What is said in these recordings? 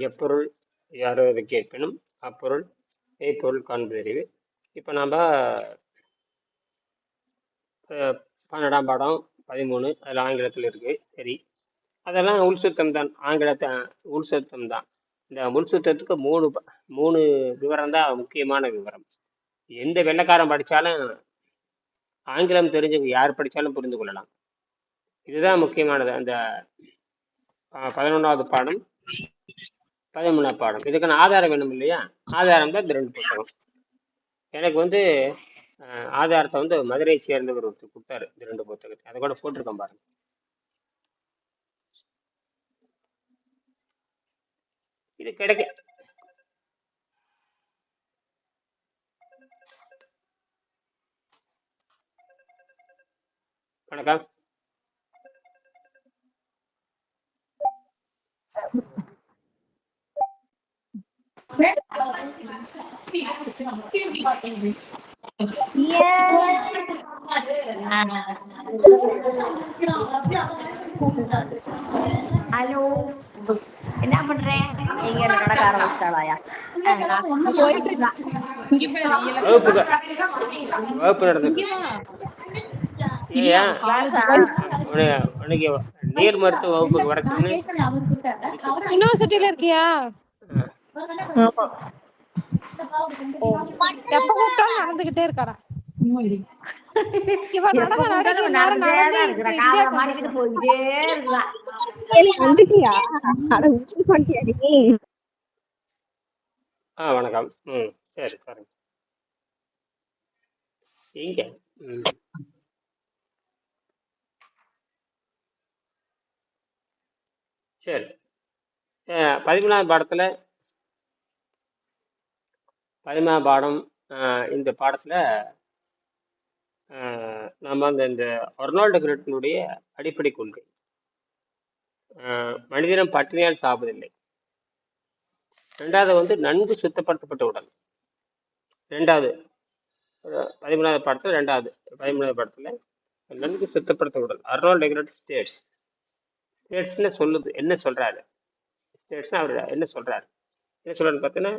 எப்பொருள் யாரொரு கேட்பினும் அப்பொருள் மெய்ப்பொருள் காண்பதறிவு இப்போ நம்ம அஹ், பன்னெண்டாம் பாடம் பதிமூணு அதில் ஆங்கிலத்தில் இருக்குது சரி. அதெல்லாம் உள் சுத்தம் தான் ஆங்கிலத்தை உள் சுத்தம் தான். இந்த உள் சுத்தத்துக்கு மூணு ப- மூணு விவரம் தான் முக்கியமான விவரம். எந்த வெள்ளைக்காரன் படித்தாலும் ஆங்கிலம் தெரிஞ்சவங்க யார் படித்தாலும் புரிந்து கொள்ளலாம். இதுதான் முக்கியமானது அந்த பதினொன்றாவது பாடம். பதிமூணாவது பாடம். இதுக்கான ஆதாரம் வேணும் இல்லையா? ஆதாரம் தான் இந்த ரெண்டு புத்தகம். எனக்கு வந்து ஆதாரத்தை வந்து மதுரையை சேர்ந்தவர் ஒருத்தர் கொடுத்தாரு இந்த ரெண்டு புத்தகத்தை. அதை கூட போட்டிருக்கேன் பாருங்க. இது கிடைக்க வணக்கம். ஹலோ என்ன பண்றேன் இங்க நடந்துட்டு ஏயா உன- உனக்கு நீர் மருத்துவ வகுப்புக்கு வர சொன்னு யூனிவர்சிட்டில இருக்கியா? எப்ப கூப்பிட்டாலும் நடந்துகிட்டே இருக்காரா. வணக்கம். ம் சரி பாருங்க. இங்க. ம். சரி. பதிமூணாவது பாடத்துல பதினா பாடம் இந்த பாடத்தில் நம்ம அந்த இந்த ஒர்னால்டு கிரெட்டினுடைய அடிப்படை கொள்கை. மனிதனம் பட்டினியால் சாவதில்லை. ரெண்டாவது வந்து நன்கு சுத்தப்படுத்தப்பட்ட உடல். ரெண்டாவது பதிமூணாவது படத்தில் ரெண்டாவது பதிமூணாவது படத்தில் நன்கு சுத்தப்படுத்த உடல். அர்னால் டெக்ரேட் ஸ்டேட்ஸ். ஸ்டேட்ஸ்னு சொல்லுது என்ன சொல்கிறாரு ஸ்டேட்ஸ்னு அவர் என்ன சொல்கிறாரு என்ன சொல்றாரு பார்த்தீங்கன்னா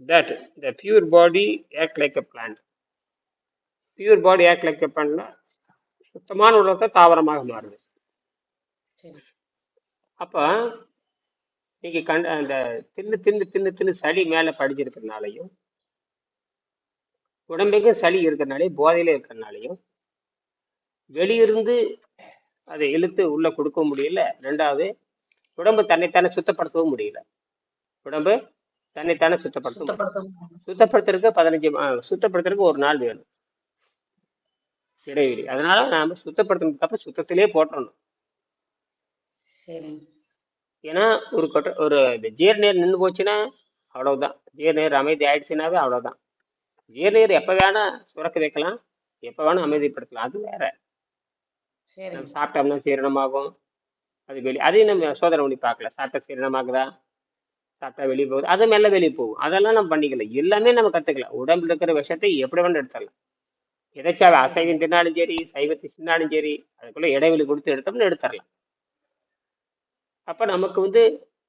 that the pure body act like a plant pure body act like பிளான்ட்னா சுத்தமான உலகத்தை தாவரமாக மாறுது. அப்போ நீங்க கண்ட அந்த தின்னு தின்னு தின்னு தின்னு சளி மேலே படிஞ்சிருக்கிறதுனாலையும் உடம்புக்கும் சளி இருக்கிறனாலே போதையில இருக்கிறனாலையும் வெளியிருந்து அதை இழுத்து உள்ள கொடுக்க முடியல. ரெண்டாவது உடம்பு தன்னைத்தானே சுத்தப்படுத்தவும் முடியல. உடம்பு தன்னைத்தானே சுத்தப்படுத்த முடியல. சுத்தப்படுத்துறதுக்கு பதினஞ்சு சுத்தப்படுத்துறதுக்கு ஒரு நாள் வேணும். இடைவெளி. அதனால நாம சுத்தப்படுத்தினதுக்கு அப்புறம் சுத்தத்திலே போட்டணும் சரி ஏன்னா ஒரு கொட்ட ஒரு ஜீரநீர் நின்று போச்சுன்னா அவ்வளவுதான். ஜீரநீர் அமைதி ஆயிடுச்சுனாவே அவ்வளவுதான். ஜீரநீர் எப்ப வேணா சுரக்க வைக்கலாம். எப்ப வேணா அமைதிப்படுத்தலாம். அது வேற. சரி நம்ம சாப்பிட்டோம்னா சீரணமாகும். அது வெளி அதையும் நம்ம சோதனை பண்ணி பார்க்கல சாப்பிட்டா சீரணமாகுதா? சாப்பிட்டா வெளியே போகுது அது மெல்ல வெளியே போகும். அதெல்லாம் நம்ம பண்ணிக்கல. எல்லாமே நம்ம கத்துக்கலாம் உடம்புல இருக்கிற விஷத்தை எப்படி வேணும் எடுத்துடலாம். எதாச்சும் அசைவம் தின்னாலும் சரி சைவத்தை தின்னாலும் சரி அதுக்குள்ள இடைவெளி கொடுத்து எடுத்தோம்னு எடுத்துடலாம். அப்ப நமக்கு வந்து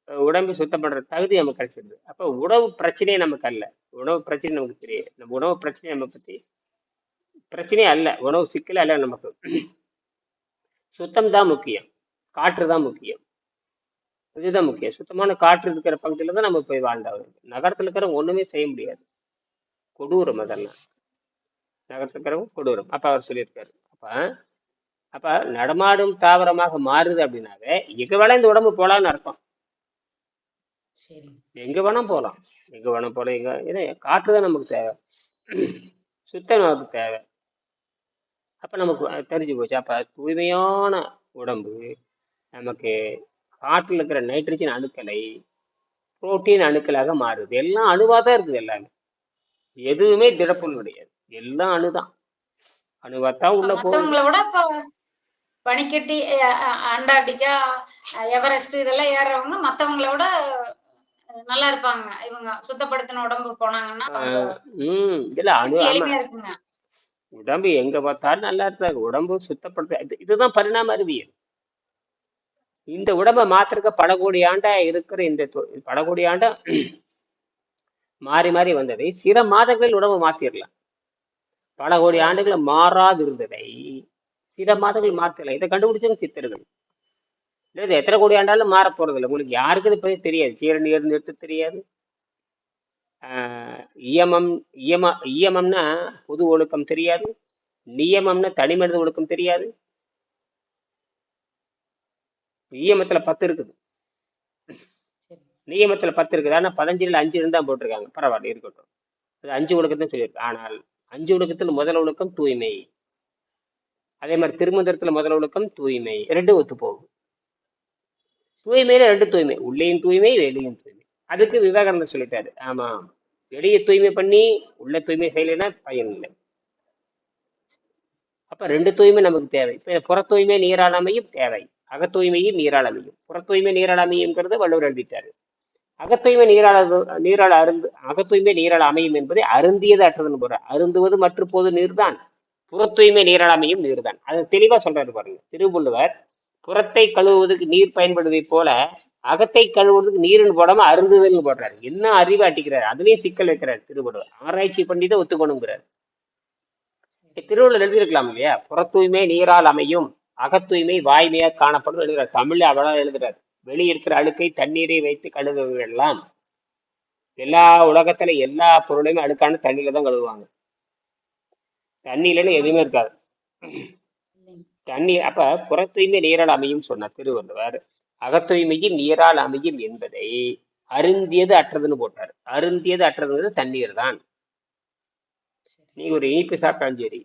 உடம்பு சுத்தம் பண்ற தகுதி நமக்கு கிடைச்சிருது. அப்ப உணவு பிரச்சனையே நமக்கு அல்ல. உணவு பிரச்சனை நமக்கு தெரியாது. நம்ம உணவு பிரச்சனை நம்ம பத்தி பிரச்சனையே அல்ல. உணவு சிக்கலே அல்ல நமக்கு. சுத்தம் தான் முக்கியம். காற்று தான் முக்கியம். இதுதான் முக்கியம். சுத்தமான காற்று இருக்கிற பகுதியில தான் நம்ம போய் வாழ்ந்தாகணும். நகரத்துல இருக்கிறவங்க ஒண்ணுமே செய்ய முடியாது. கொடூரம் அதெல்லாம். நகரத்துல இருக்கிறவங்க கொடூரம். அப்ப அவர் சொல்லியிருக்காரு. அப்ப அப்ப நடமாடும் தாவரமாக மாறுது அப்படின்னாவே எங்க வேணா இந்த உடம்பு போலான்னு அர்த்தம். சரி எங்க வேணா போகலாம் எங்க வேணா போகலாம் எங்க ஏன்னா காற்று தான் நமக்கு தேவை. சுத்தம் நமக்கு தேவை. அப்ப நமக்கு தெரிஞ்சு போச்சு. அப்ப தூய்மையான உடம்பு நமக்கு காற்றில் இருக்கிற நைட்ரஜன் அணுக்களை புரோட்டீன் அணுக்களாக மாறுது. எல்லாம் அணுவாக தான் இருக்குது எல்லாமே. எதுவுமே திடப்பொருள் கிடையாது. எல்லாம் அணுதான். அணுவா தான் உள்ள இப்போ பனிக்கட்டி அண்டார்டிகா எவரெஸ்ட் இதெல்லாம் ஏறுறவங்க மத்தவங்கள விட நல்லா இருப்பாங்க. இவங்க சுத்தப்படுத்தின உடம்பு போனாங்கன்னா உம் இல்ல அணு இருக்குங்க. உடம்பு எங்க பார்த்தாலும் நல்லா இருக்காது. உடம்பு சுத்தப்படுத்த இது- இதுதான் பரிணாம அறிவியல். இந்த உடம்ப மாத்திருக்க பல கோடி ஆண்டா இருக்கிற இந்த தொ- பல கோடி ஆண்டா மாறி மாறி வந்ததை சில மாதங்களில் உடம்பு மாத்திரலாம். பல கோடி ஆண்டுகள் மாறாது இருந்ததை சில மாதங்கள் மாத்திரலாம் இதை கண்டுபிடிச்சவங்க சித்தர்கள். இல்லை எத்தனை கோடி ஆண்டாலும் மாற போறது இல்லை உங்களுக்கு யாருக்கு இது பத்தி தெரியாது. சீரணி இருந்து எடுத்து தெரியாது. ஆஹ் இயமம் இயம இயமம்னா பொது ஒழுக்கம் தெரியாது. நியமம்னா தனி மனித ஒழுக்கம் தெரியாது. நியமத்துல பத்து இருக்குது. நியமத்துல பத்து இருக்குது. ஆனா பதினஞ்சுல அஞ்சு இருந்தா போட்டிருக்காங்க. பரவாயில்ல இருக்கட்டும். அது அஞ்சு ஒழுக்கத்தான் சொல்லியிருக்கு. ஆனால் அஞ்சு ஒழுக்கத்தில் முதல் ஒழுக்கம் தூய்மை. அதே மாதிரி திருமந்திரத்துல முதல் ஒழுக்கம் தூய்மை. ரெண்டும் ஒத்து போகும். தூய்மையில ரெண்டு தூய்மை. உள்ளேயும் தூய்மை வெளியும் தூய்மை. அதுக்கு விவேகானந்தர் சொல்லிட்டாரு. ஆமா. வெளிய தூய்மை பண்ணி உள்ள தூய்மை செய்யலைன்னா பயன் இல்லை. அப்ப ரெண்டு தூய்மை நமக்கு தேவை. இப்ப புற தூய்மை நீரால் அமையும் தேவை. அகத்தூய்மையும் நீரால் அமையும். புறத்தூய்மை நீரால் அமையுங்கிறத வள்ளுவர் எழுதிட்டாரு. அகத்தூய்மை நீரால் நீரால் அருந்து அகத்தூய்மை நீரால் அமையும் என்பதை அருந்தியது அற்றதுன்னு போற அருந்துவது மற்ற போது நீர்தான். புறத்தூய்மை நீரால் அமையும் நீர்தான். அது தெளிவா சொல்றாரு பாருங்க. திருவள்ளுவர் புறத்தை கழுவுவதற்கு நீர் பயன்படுவதைப் போல அகத்தை கழுவுவதற்கு நீர்னு போடாம அருந்துதல்னு போடுறாரு. என்ன அறிவு அட்டிக்கிறாரு? அதுலயும் சிக்கல் வைக்கிறார் திருவள்ளுவர். ஆராய்ச்சி பண்ணி ஒத்துக்கணுங்கிறார். திருவள்ளுவர் எழுதியிருக்கலாம் இல்லையா? புறத்தூய்மை நீரால் அமையும். அகத்தூய்மை வாய்மையாக காணப்படும் எழுதுறார் தமிழ்ல அவ்வளவு எழுதுறாரு வெளியிருக்கிற அழுக்கை தண்ணீரை வைத்து கழுவுவெல்லாம் எல்லா உலகத்துல எல்லா பொருளையும் அழுக்கான தண்ணியில தான் கழுவுவாங்க. தண்ணியிலன்னு எதுவுமே இருக்காது. தண்ணி அப்ப புறத்தூய்மை நீரால் அமையும் சொன்னார் திருவள்ளுவர் அகத்தூய்மையும் நீரால் அமையும் என்பதை அருந்தியது அற்றதுன்னு போட்டார். அருந்தியது அற்றதுங்கிறது தண்ணீர் தான். நீ ஒரு இனிப்பு சாப்பிட்டாலும் சரி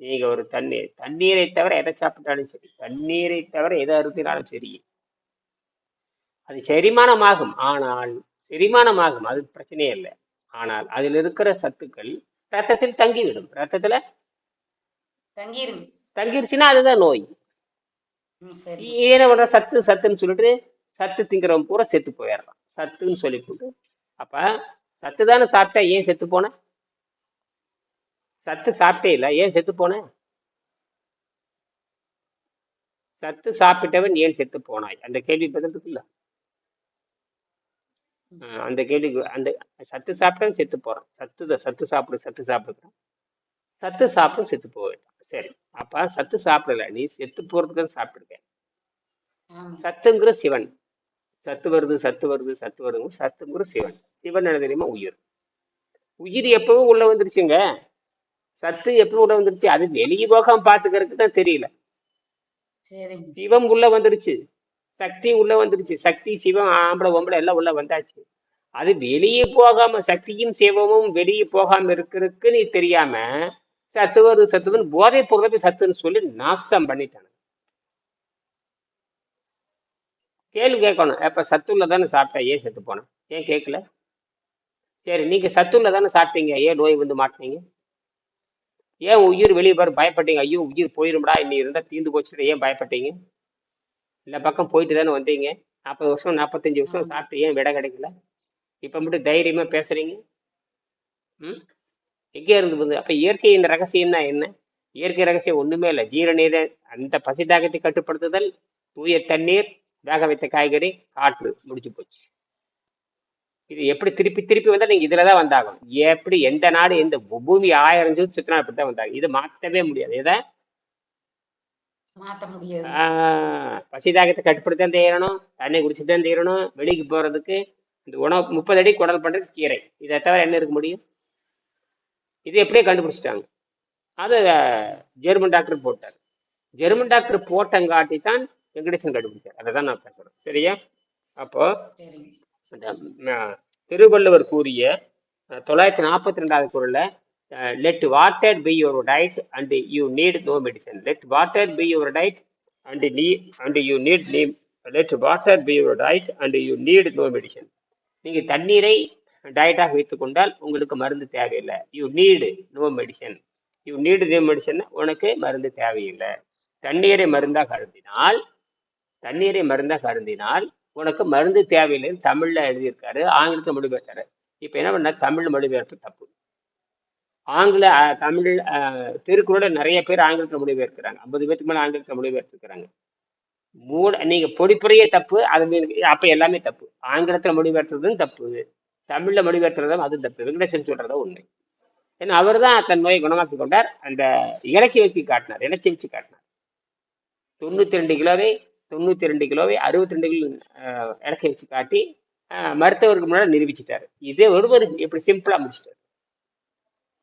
நீங்க ஒரு தண்ணீர் தண்ணீரை தவிர எதை சாப்பிட்டாலும் சரி தண்ணீரை தவிர எதை அருந்தினாலும் சரி. அது செரிமானமாகும். ஆனால் செரிமானமாகும் அது பிரச்சனையே இல்லை. ஆனால் அதில் இருக்கிற சத்துக்கள் ரத்தத்தில் தங்கிவிடும். ரத்தத்துல தங்கிருங்க தங்கிருச்சுன்னா அதுதான் நோய். என்ன பண்ற? சத்து சத்துன்னு சொல்லிட்டு சத்து திங்கிறவன் பூரா செத்து போயிடுறான். சத்துன்னு சொல்லி போட்டு அப்ப சத்து தானே சாப்பிட்டா ஏன் செத்து போன? சத்து சாப்பிட்டே இல்லை. ஏன் செத்து போன? சத்து சாப்பிட்டவன் ஏன் செத்து போனாய்? அந்த கேள்வி பதில் இருக்குல்ல அஹ் அந்த கேள்விக்கு அந்த சத்து சாப்பிட்டவன் செத்து போறான். சத்து சத்து சாப்பிடு சத்து சாப்பிடுறான். சத்து சாப்பிடும் செத்து போயிட்டான் சரி. அப்ப சத்து சாப்பிடல. நீ செத்து போறதுக்கு சாப்பிடுங்க ஆமா. சத்துங்கிற சிவன். சத்து வருது சத்து வருது சத்து வருது. சத்துங்கிற சிவன். சிவன் என்ன தெரியுமா? உயிர். உயிர் எப்பவும் உள்ள வந்துருச்சுங்க. சத்து எப்பவும் உள்ள வந்துருச்சு? அது வெளியே போகாம பாத்துக்கிறதுக்கு தான் தெரியல. சிவம் உள்ள வந்துருச்சு. சக்தி உள்ள வந்துருச்சு. சக்தி சிவம் ஆம்பளை ஒம்பளை எல்லாம் உள்ள வந்தாச்சு. அது வெளியே போகாம சக்தியும் சிவமும் வெளியே போகாம இருக்கிறதுக்கு நீ தெரியாம சத்து வருது சத்து வருது போதை பொருளை சத்துன்னு சொல்லி நாசம் பண்ணிட்டாங்க. கேள்வி கேட்கணும். எப்ப சத்துள்ள தானே சாப்பிட்டா? ஏன் செத்து போனேன் ஏன் கேட்கல? சரி நீங்க சத்துள்ள தானே சாப்பிட்டீங்க. ஏன் நோய் வந்து மாட்டினீங்க? ஏன் உயிர் வெளியே போற பயப்பட்டீங்க. ஐயோ உயிர் போயிரும்டா. இன்னி இருந்தா தீந்து போச்சு ஏன் பயப்பட்டீங்க? இந்த பக்கம் போயிட்டு தானே வந்தீங்க. நாற்பது வருஷம் நாற்பத்தஞ்சு வருஷம் சாப்பிட்டு ஏன் விட கிடைக்கல? இப்ப மட்டும் தைரியமா பேசுறீங்க? ம்? எங்கே இருந்து வந்து அப்ப இயற்கையின் ரகசியம்னா என்ன? இயற்கை ரகசியம் ஒண்ணுமே இல்லை. ஜீரநீர அந்த பசி தாகத்தை கட்டுப்படுத்துதல் தூய தண்ணீர் வேக வைத்த காய்கறி காற்று. முடிஞ்சு போச்சு. இது எப்படி திருப்பி திருப்பி வந்தா நீங்க இதுலதான் வந்தாகணும். எப்படி எந்த நாடு எந்த பூமி ஆயிரம் ஜூத் சுத்தினா அப்படித்தான் வந்தாங்க இதை மாற்றவே முடியாது. எதை? மாத்த முடியாது. ஆஹ் பசி தாகத்தை கட்டுப்படுத்த தேரணும் தண்ணி குடிச்சுட்டு தான் தீரணும் வெளிக்கு போறதுக்கு இந்த உணவு முப்பது அடி குடல் பண்றது கீரை. இதை தவிர என்ன இருக்க முடியும்? இது எப்படியே கண்டுபிடிச்சிட்டாங்க. அது ஜெர்மன் டாக்டர் போட்டார். ஜெர்மன் டாக்டர் போட்டங்காட்டி தான் வெங்கடேசன் கண்டுபிடிச்சார். அதை தான் நான் பேசுறேன். சரியா? அப்போ திருவள்ளுவர் கூறிய தொள்ளாயிரத்தி நாற்பத்தி ரெண்டாவது குரல்ல let water be your diet and you need no medicine let water be your diet and நீ அண்ட் யூ நீட் நீ let water be your diet and you need no medicine நீங்கள் தண்ணீரை டயட்டாக வைத்துக்கொண்டால் உங்களுக்கு மருந்து தேவையில்லை. You need no medicine you need no medicine உனக்கு மருந்து தேவையில்லை. தண்ணீரை மருந்தாக கருதினால் தண்ணீரை மருந்தாக கருதினால் உனக்கு மருந்து தேவையில்லைன்னு தமிழ்ல எழுதியிருக்காரு ஆங்கிலத்தில் மொழிபெயர்த்தாரு. இப்போ என்ன பண்ண தமிழ் மொழிபெயர்ப்பு தப்பு. ஆங்கில தமிழ் அஹ், நிறைய பேர் ஆங்கிலத்தில் மொழிபெயர்க்கிறாங்க. ஐம்பது பேருக்கு மேலே ஆங்கிலத்தில் மொழிபெயர்த்துக்கிறாங்க மூட நீங்கள் பொடிப்புறையே தப்பு அது அப்போ எல்லாமே தப்பு. ஆங்கிலத்தில் மொழிபெயர்த்ததும் தப்பு தமிழில் மொழிபெயர்த்துறதும் அது தப்பு. வெங்கடேசன் சொல்கிறதும் உண்மை. ஏன்னா அவர் தான் தன் நோயை குணமாக்கி கொண்டார். அந்த இலக்கி வச்சு காட்டினார் இலச்சி வச்சு காட்டினார். தொண்ணூத்தி ரெண்டு கிலோவை தொண்ணூற்றி ரெண்டு கிலோவை அறுபத்தி ரெண்டு கிலோ இறக்கி வச்சு காட்டி மருத்துவருக்கு முன்னாடி நிரூபிச்சிட்டாரு. இதே ஒருவர் எப்படி சிம்பிளாக முடிச்சிட்டாரு.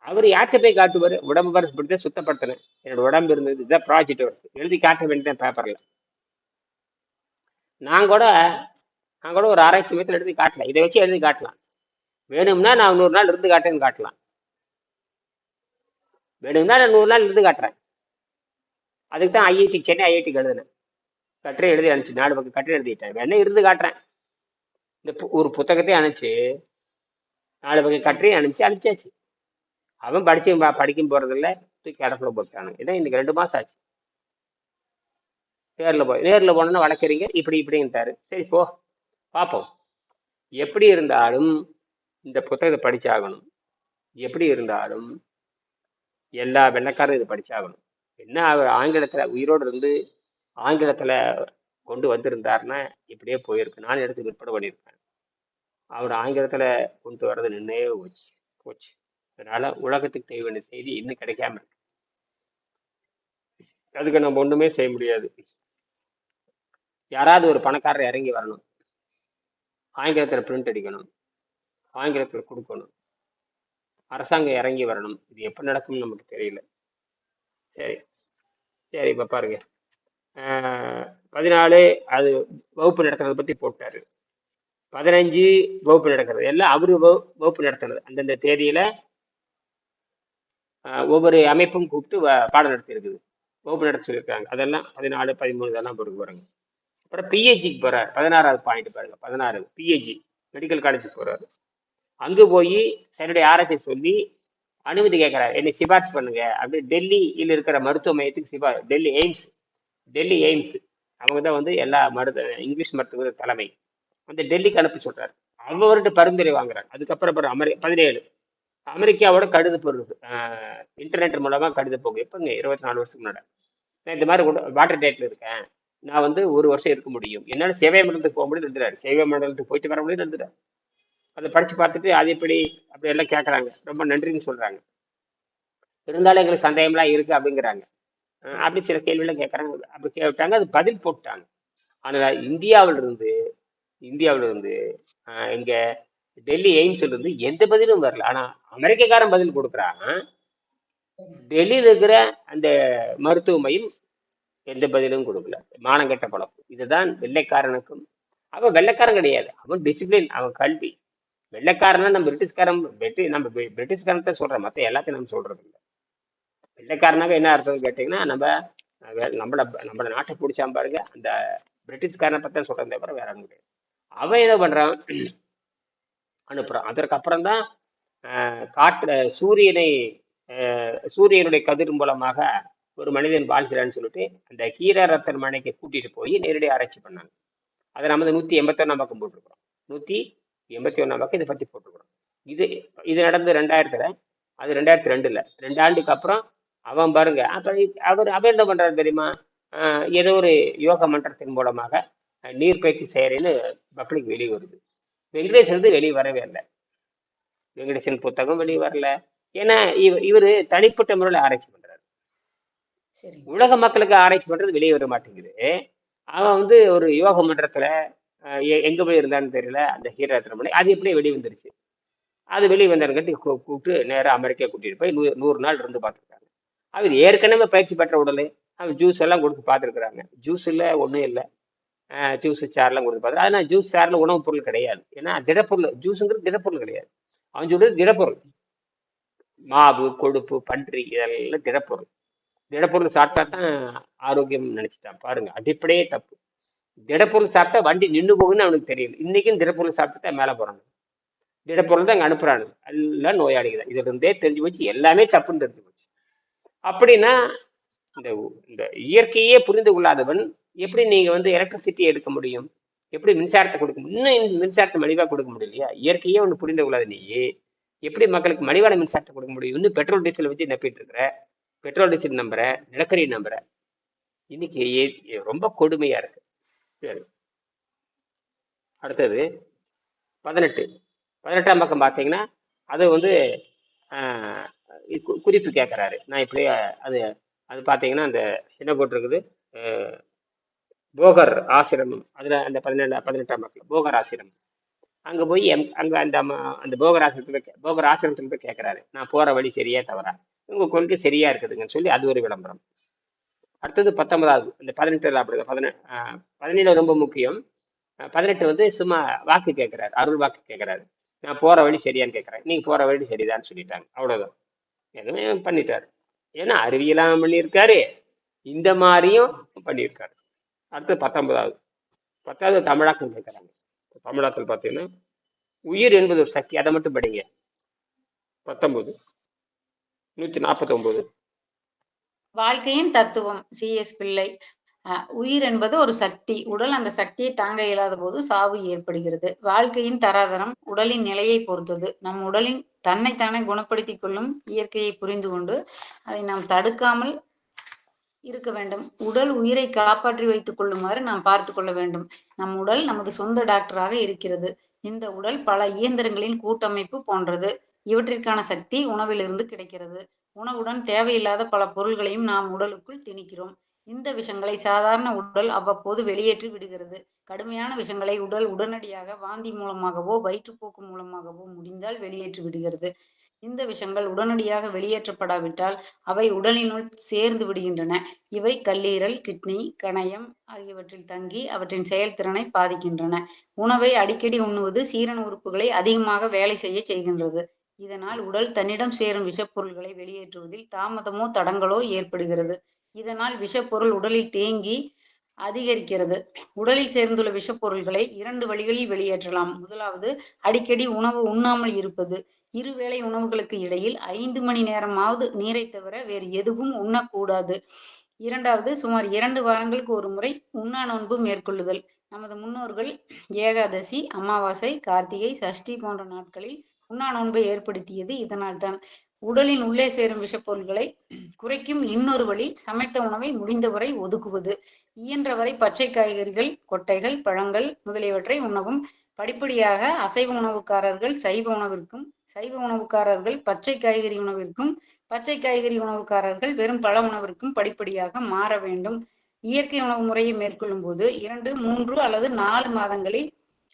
அவர் யார்கிட்ட போய் காட்டுவார்? உடம்பு பரிசுப்படுத்த சுத்தப்படுத்தினேன். என்னோட உடம்பு இருந்தது இதான் ப்ராஜெக்ட் ஒர்க் எழுதி காட்ட வேண்டியது பேப்பரில் நான் கூட நான் கூட ஒரு ஆராய்ச்சி மையத்தில் எழுதி காட்டலாம் இதை வச்சு எழுதி காட்டலாம். வேணும்னா நான் நூறு நாள் இருந்து காட்டேன்னு காட்டலாம். வேணும்னா நான் நூறு நாள் இருந்து காட்டுறேன். அதுக்கு தான் ஐஐடி சென்னை ஐஐடிக்கு எழுதுனேன். கட்டுரை எழுதி அனுப்பிச்சு நாலு பக்கம் கட்டுரை எழுதிட்டேன் வேணா இருந்து காட்டுறேன். இந்த பு- ஒரு புத்தகத்தையும் அனுப்பிச்சு நாலு பக்கம் கட்டுரையும் அனுப்பிச்சு அனுப்பிச்சாச்சு. அவன் படிச்சு படிக்கும் போறதில்ல தூக்கி அடப்புல போட்டானு இதான் இன்னைக்கு ரெண்டு மாசம் ஆச்சு. நேரில் போய் நேரில் போனோன்னா வளர்க்குறீங்க இப்படி இப்படின்ட்டாரு. சரி போ பார்ப்போம் எப்படி இருந்தாலும் இந்த புத்தகத்தை படிச்சாகணும். எப்படி இருந்தாலும் எல்லா வெள்ளைக்காரும் இதை படிச்சாகணும். என்ன ஆங்கிலத்தில் உயிரோடு இருந்து ஆங்கிலத்தில் கொண்டு வந்திருந்தாருன்னா இப்படியே போயிருக்கு. நான் எடுத்து விற்பனை பண்ணியிருப்பேன் அவர் ஆங்கிலத்தில் கொண்டு வர்றது நின்னே போச்சு. போச்சு. அதனால உலகத்துக்கு தேவையான செய்தி இன்னும் கிடைக்காம இருக்கு. அதுக்கு நம்ம ஒன்றுமே செய்ய முடியாது. யாராவது ஒரு பணக்காரர் இறங்கி வரணும். ஆங்கிலத்தில் பிரிண்ட் அடிக்கணும். ஆங்கிலத்தில் கொடுக்கணும். அரசாங்கம் இறங்கி வரணும். இது எப்போ நடக்கும்னு நமக்கு தெரியல. சரி. சரி இப்போ பாருங்க. பதினாலு அது வகுப்பு நடத்துறதை பற்றி போட்டாரு. பதினஞ்சு வகுப்பு நடக்கிறது எல்லாம் அவரு வகு- வகுப்பு நடத்துறது. அந்தந்த தேதியில ஒவ்வொரு அமைப்பும் கூப்பிட்டு பாடம் நடத்தி இருக்குது. வகுப்பு நடத்தி சொல்லியிருக்காங்க. அதெல்லாம் பதினாலு பதிமூணு இதெல்லாம் பொறுக்கு பாருங்க அப்புறம் பிஹெச்சிக்கு போகிறார் பதினாறாவது பாயிண்ட் பாருங்க. பதினாறு. பிஹெச்சி மெடிக்கல் காலேஜுக்கு போறாரு. அங்கே போய் தன்னுடைய ஆராய்ச்சி சொல்லி அனுமதி கேட்குறாரு என்னை சிபாரிசு பண்ணுங்க. அப்படி டெல்லியில் இருக்கிற மருத்துவ மையத்துக்கு சிபா டெல்லி எய்ம்ஸ் டெல்லி எய்ம்ஸ். அவங்க தான் வந்து எல்லா மருத்துவ இங்கிலீஷ் மருத்துவ தலைமை. அந்த டெல்லிக்கு அனுப்பி சொல்கிறாரு அவர்கிட்ட பரிந்துரை வாங்குறாங்க அதுக்கப்புறம் அப்புறம் அமெரி பதினேழு. அமெரிக்காவோட கடித போடுறது இன்டர்நெட் மூலமாக கடித போகும் எப்பங்க? இருபத்தி நாலு வருஷத்துக்கு முன்னாடி. நான் இந்த மாதிரி வாட்டர் டேட்டில் இருக்கேன். நான் வந்து ஒரு வருஷம் இருக்க முடியும். என்னால் சேவை மண்டலத்துக்கு போக முடியும் இருந்துறாரு சேவை மண்டலத்துக்கு போயிட்டு வர முடியும் இருந்துறாரு அதை படித்து பார்த்துட்டு அது எப்படி அப்படி எல்லாம் கேட்குறாங்க ரொம்ப நன்றின்னு சொல்கிறாங்க இருந்தாலும் எங்களுக்கு சந்தேகம்லாம் இருக்குது அப்படிங்கிறாங்க. அப்படி சில கேள்வியெல்லாம் கேட்கறாங்க அப்படி கேட்டாங்க அது பதில் போட்டாங்க. ஆனா இந்தியாவிலிருந்து இருந்து இங்கே இருந்து அஹ் இங்க டெல்லி எய்ம்ஸ்ல இருந்து எந்த பதிலும் வரல. ஆனா அமெரிக்கக்காரன் பதில் கொடுக்குறான். டெல்லியில இருக்கிற அந்த மருத்துவ மையம் எந்த பதிலும் கொடுக்கல. மானங்கெட்ட பழக்கம். இதுதான் வெள்ளைக்காரனுக்கும் அவன் வெள்ளைக்காரன் கிடையாது. அவன் டிசிப்ளின் அவன் கல்வி. வெள்ளைக்காரனா நம்ம பிரிட்டிஷ்காரன் வெட்டி நம்ம பிரிட்டிஷ்காரன் தான் சொல்றோம் மற்ற எல்லாத்தையும் நம்ம சொல்றது இல்லை வெள்ளைக்காரனாக என்ன அர்த்தம்னு கேட்டிங்கன்னா நம்ம நம்மளை நம்மளை நம்மள நம்மள நாட்டை பிடிச்சான் பாருங்க அந்த பிரிட்டிஷ்காரனை பற்றி தான் சொல்றதை தவிர வேற ஒண்ணும் அவன் என்ன பண்ணுறான் அனுப்புகிறான் அதற்கப்புறம் தான் காற்று சூரியனை சூரியனுடைய கதிர் மூலமாக ஒரு மனிதன் வாழ்கிறான்னு சொல்லிட்டு அந்த கீரரத்தன் மனைக்கு கூட்டிட்டு போய் நேரடியாக ஆராய்ச்சி பண்ணாங்க. அதை நம்ம வந்து நூற்றி எண்பத்தி பக்கம் போட்டிருக்கிறோம். நூற்றி எண்பத்தி ஒன்றாம் பக்கம் இதை பற்றி போட்டிருக்கிறோம். இது இது நடந்து ரெண்டாயிரத்துல அது ரெண்டாயிரத்தி ரெண்டுல. ரெண்டு ஆண்டுக்கு அப்புறம் அவன் பாருங்க. அப்ப அவர் அவர் என்ன பண்றாரு தெரியுமா? ஏதோ ஒரு யோக மன்றத்தின் மூலமாக நீர் பயிற்சி செய்யறேன்னு பப்ளிக் வெளியே வருது. வெங்கடேசன் வந்து வெளியே வரவே இல்லை. வெங்கடேசன் புத்தகம் வெளியே வரல. ஏன்னா இவ இவர் தனிப்பட்ட முறையில் ஆராய்ச்சி பண்றாரு. சரி உலக மக்களுக்கு ஆராய்ச்சி பண்றது வெளியே வர மாட்டேங்குது. அவன் வந்து ஒரு யோக மன்றத்துல எங்க போய் இருந்தான்னு தெரியல. அந்த ஹீரரத்ன மணி அது எப்படியே வெளியே வந்துருச்சு. அது வெளியே வந்தவங்கட்டி கூப்பிட்டு நேரா அமெரிக்கா கூட்டிட்டு போய் நூ- நூறு நாள் இருந்து பார்த்துருக்காங்க அவர் ஏற்கனவே பயிற்சி பெற்ற உடனே அவன் ஜூஸ் எல்லாம் கொடுத்து பார்த்துருக்குறாங்க. ஜூஸ் இல்லை ஒன்றும் இல்லை. ஜூஸ் சார்லாம் கொடுத்து பார்த்து ஆனால் ஜூஸ் சாரில் உணவுப் பொருள் கிடையாது. ஏன்னா திடப்பொருள் ஜூஸுங்கிறது திடப்பொருள் கிடையாது. அவன் சொல்றது திடப்பொருள். மாவு கொழுப்பு பன்றி இதெல்லாம் திடப்பொருள். திடப்பொருள் சாப்பிட்டா தான் ஆரோக்கியம் நினைச்சிட்டான். பாருங்க அடிப்படையே தப்பு. திடப்பொருள் சாப்பிட்டா வண்டி நின்று போகுன்னு அவனுக்கு தெரியல. இன்னைக்கும் திடப்பொருள் சாப்பிட்டு தான் மேலே போறாங்க திடப்பொருள் தான் அங்கே அனுப்புறாங்க எல்லாம் நோயாளிகள் தான். இதுல இருந்தே தெரிஞ்சு போச்சு எல்லாமே தப்புன்னு தெரிஞ்சு அப்படின்னா இந்த இந்த இயற்கையே புரிந்து கொள்ளாதவன் எப்படி நீங்க வந்து எலக்ட்ரிசிட்டி எடுக்க முடியும்? எப்படி மின்சாரத்தை கொடுக்க முடியும்? இன்னும் மின்சாரத்தை மலிவாக கொடுக்க முடியலையா இயற்கையே ஒன்று புரிந்து கொள்ளாத நீ எப்படி மக்களுக்கு மலிவான மின்சாரத்தை கொடுக்க முடியும்? இன்னும் பெட்ரோல் டீசல் வச்சு நப்பிட்டு இருக்கிற பெட்ரோல் டீசல் நம்புற நிலக்கரி நம்புற இன்னைக்கு ஏ- ரொம்ப கொடுமையா இருக்கு. சரி. அடுத்தது பதினெட்டு. பதினெட்டாம் பக்கம் பார்த்தீங்கன்னா அது வந்து குறிப்பு கேட்குறாரு நான் இப்படி அது அது பார்த்தீங்கன்னா அந்த என்ன போட்டிருக்குது? போகர் ஆசிரமம். அதில் அந்த பதினேழு பதினெட்டாம் பக்கம் போகர் ஆசிரமம். அங்கே போய் எம் அங்கே அந்த அந்த போகர் ஆசிரமத்தில் போகர் ஆசிரமத்தில் போய் கேட்குறாரு நான் போகிற வழி சரியா தவறா? உங்கள் கொள்கை சரியா இருக்குதுங்கன்னு சொல்லி அது ஒரு விளம்பரம். அடுத்தது பத்தொன்பதாவது இந்த பதினெட்டில் அப்படி பதினெ பதினேழு ரொம்ப முக்கியம். பதினெட்டு வந்து சும்மா வாக்கு கேட்குறாரு அருள் வாக்கு கேட்குறாரு நான் போகிற வழி சரியான்னு கேட்குறேன் நீங்கள் போகிற வழி சரிதான்னு சொல்லிட்டாங்க. அவ்வளோதான் எதுவுமே பண்ணிட்டாரு. ஏன்னா அறிவியலாம் பண்ணியிருக்காரு. இந்த மாதிரியும் பண்ணியிருக்காரு. அடுத்து பத்தொன்பதாவது. பத்தாவது தமிழாக்கம் கேட்குறாங்க. தமிழாக்கள் பார்த்தீங்கன்னா உயிர் என்பது ஒரு சக்தி. அதை மட்டும் படிங்க. பத்தொன்பது. நூற்றி நாற்பத்தொம்போது வாழ்க்கையின் தத்துவம். சி எஸ் பிள்ளை. உயிர் என்பது ஒரு சக்தி. உடல் அந்த சக்தியை தாங்க இயலாத போது சாவு ஏற்படுகிறது. வாழ்க்கையின் தராதரம் உடலின் நிலையை பொறுத்தது. நம் உடலின் தன்னைத்தானே குணப்படுத்திக் கொள்ளும் இயற்கையை புரிந்து கொண்டு அதை நாம் தடுக்காமல் இருக்க வேண்டும். உடல் உயிரை காப்பாற்றி வைத்துக் கொள்ளுமாறு நாம் பார்த்து கொள்ள வேண்டும். நம் உடல் நமது சொந்த டாக்டராக இருக்கிறது. இந்த உடல் பல இயந்திரங்களின் கூட்டமைப்பு போன்றது. இவற்றிற்கான சக்தி உணவிலிருந்து கிடைக்கிறது. உணவுடன் தேவையில்லாத பல பொருள்களையும் நாம் உடலுக்குள் திணிக்கிறோம். இந்த விஷங்களை சாதாரண உடல் அவ்வப்போது வெளியேற்றி விடுகிறது. கடுமையான விஷங்களை உடல் உடனடியாக வாந்தி மூலமாகவோ வயிற்றுப்போக்கு மூலமாகவோ முடிந்தால் வெளியேற்றி விடுகிறது. இந்த விஷங்கள் உடனடியாக வெளியேற்றப்படாவிட்டால் அவை உடலினுள் சேர்ந்து விடுகின்றன. இவை கல்லீரல் கிட்னி கணையம் ஆகியவற்றில் தங்கி அவற்றின் செயல்திறனை பாதிக்கின்றன. உணவை அடிக்கடி உண்ணுவது சீரண உறுப்புகளை அதிகமாக வேலை செய்ய செய்கின்றது. இதனால் உடல் தன்னிடம் சேரும் விஷப்பொருள்களை வெளியேற்றுவதில் தாமதமோ தடங்களோ ஏற்படுகிறது. இதனால் விஷப்பொருள் உடலில் தேங்கி அதிகரிக்கிறது. உடலில் சேர்ந்துள்ள விஷப்பொருள்களை இரண்டு வழிகளில் வெளியேற்றலாம். முதலாவது அடிக்கடி உணவு உண்ணாமல் இருப்பது. இருவேளை உணவுகளுக்கு இடையில் ஐந்து மணி நேரமாவது நீரை தவிர வேறு எதுவும் உண்ணக்கூடாது. இரண்டாவது சுமார் இரண்டு வாரங்களுக்கு ஒரு முறை உண்ணா நோன்பு மேற்கொள்ளுதல். நமது முன்னோர்கள் ஏகாதசி அமாவாசை கார்த்திகை சஷ்டி போன்ற நாட்களில் உண்ணா நோன்பை ஏற்படுத்தியது இதனால் தான் உடலின் உள்ளே சேரும் விஷப்பொருள்களை குறைக்கும் இன்னொரு வழி சமைத்த உணவை முடிந்தவரை ஒதுக்குவது. இயன்றவரை பச்சை காய்கறிகள் கொட்டைகள் பழங்கள் முதலியவற்றை உணவும் படிப்படியாக அசைவ உணவுக்காரர்கள் சைவ உணவிற்கும் சைவ உணவுக்காரர்கள் பச்சை காய்கறி உணவிற்கும் பச்சை காய்கறி உணவுக்காரர்கள் வெறும் பழ உணவிற்கும் படிப்படியாக மாற வேண்டும். இயற்கை உணவு முறையை மேற்கொள்ளும் போது இரண்டு மூன்று அல்லது நாலு மாதங்களில்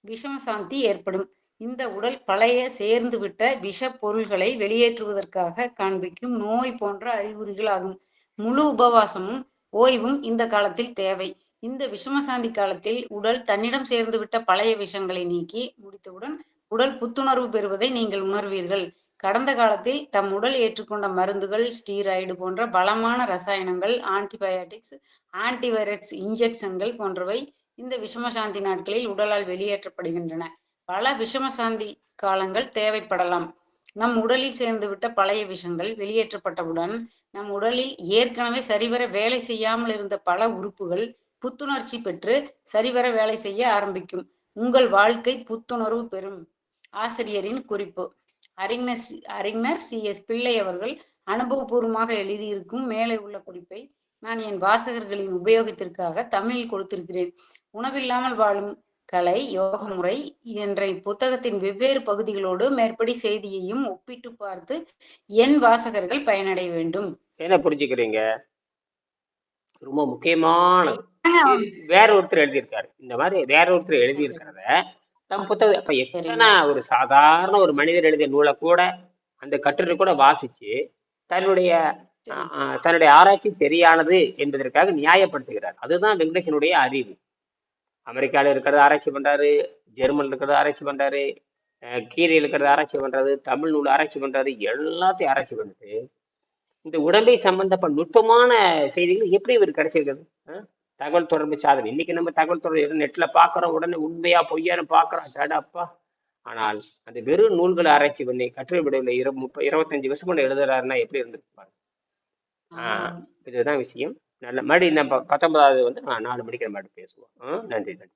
விஷம சாந்தி ஏற்படும். இந்த உடல் பழைய சேர்ந்து விட்ட விஷ பொருள்களை வெளியேற்றுவதற்காக காண்பிக்கும் நோய் போன்ற அறிகுறிகள் ஆகும். முழு உபவாசமும் ஓய்வும் இந்த காலத்தில் தேவை. இந்த விஷமசாந்தி காலத்தில் உடல் தன்னிடம் சேர்ந்து விட்ட பழைய விஷங்களை நீக்கி முடித்தவுடன் உடல் புத்துணர்வு பெறுவதை நீங்கள் உணர்வீர்கள். கடந்த காலத்தில் தம் உடல் ஏற்றுக்கொண்ட மருந்துகள் ஸ்டீராய்டு போன்ற பலமான ரசாயனங்கள் ஆன்டிபயாட்டிக்ஸ் ஆன்டிவைரக்ஸ் இன்ஜெக்ஷன்கள் போன்றவை இந்த விஷமசாந்தி நாட்களில் உடலால் வெளியேற்றப்படுகின்றன. பல விஷமசாந்தி காலங்கள் தேவைப்படலாம். நம் உடலில் சேர்ந்துவிட்ட பழைய விஷங்கள் வெளியேற்றப்பட்டவுடன் நம் உடலில் ஏற்கனவே சரிவர வேலை செய்யாமல் இருந்த பல உறுப்புகள் புத்துணர்ச்சி பெற்று சரிவர வேலை செய்ய ஆரம்பிக்கும். உங்கள் வாழ்க்கை புத்துணர்வு பெறும். ஆசிரியரின் குறிப்பு. அறிஞர் அறிஞர் சி. எஸ். பிள்ளை அவர்கள் அனுபவபூர்வமாக எழுதியிருக்கும் மேலே உள்ள குறிப்பை நான் என் வாசகர்களின் உபயோகத்திற்காக தமிழில் கொடுத்திருக்கிறேன். உணவில்லாமல் வாழும் கலை யோக முறை என்ற இப்புத்தகத்தின் வெவ்வேறு பகுதிகளோடு மேற்படி செய்தியையும் ஒப்பிட்டு பார்த்து என் வாசகர்கள் பயனடைய வேண்டும். என்ன புரிஞ்சுக்கிறீங்க? ரொம்ப முக்கியமானது வேற ஒருத்தர் எழுதியிருக்காரு. இந்த மாதிரி வேற ஒருத்தர் எழுதியிருக்கிறத நம்ம புத்தகம் அப்ப எத்தனை ஒரு சாதாரண ஒரு மனிதர் எழுதிய நூலை கூட அந்த கட்டுரை கூட வாசிச்சு தன்னுடைய தன்னுடைய ஆராய்ச்சி சரியானது என்பதற்காக நியாயப்படுத்துகிறார். அதுதான் வெங்கடேசனுடைய அறிவு. அமெரிக்கால இருக்கிறத ஆராய்ச்சி பண்றாரு ஜெர்மன்ல இருக்கிறத ஆராய்ச்சி பண்றாரு அஹ், கீரையில் இருக்கிறத ஆராய்ச்சி பண்றாரு தமிழ் நூல் ஆராய்ச்சி பண்றாரு எல்லாத்தையும் ஆராய்ச்சி பண்ணிட்டு இந்த உடம்பை சம்பந்தப்பட்ட நுட்பமான செய்திகள் எப்படி இவர் கிடைச்சிருக்குது? தகவல் தொடர்பு சாதனை இன்னைக்கு நம்ம தகவல் தொடர்பு நெட்ல பாக்குறோம் உடனே உண்மையா பொய்யான்னு பாக்குறோம். அடாப்பா ஆனால் அந்த வெறும் நூல்களை ஆராய்ச்சி பண்ணி கட்டுரை விடவில் இரு முப்ப இருபத்தஞ்சு வருஷம் கொண்டு எழுதுறாருன்னா எப்படி இருந்திருப்பாங்க இதுதான் விஷயம். நல்ல மறுபடியும் நம்ம பத்தொன்பதாவது வந்து நான் நாலு மணிக்கு நம்ம பேசுவோம். நன்றி நன்றி.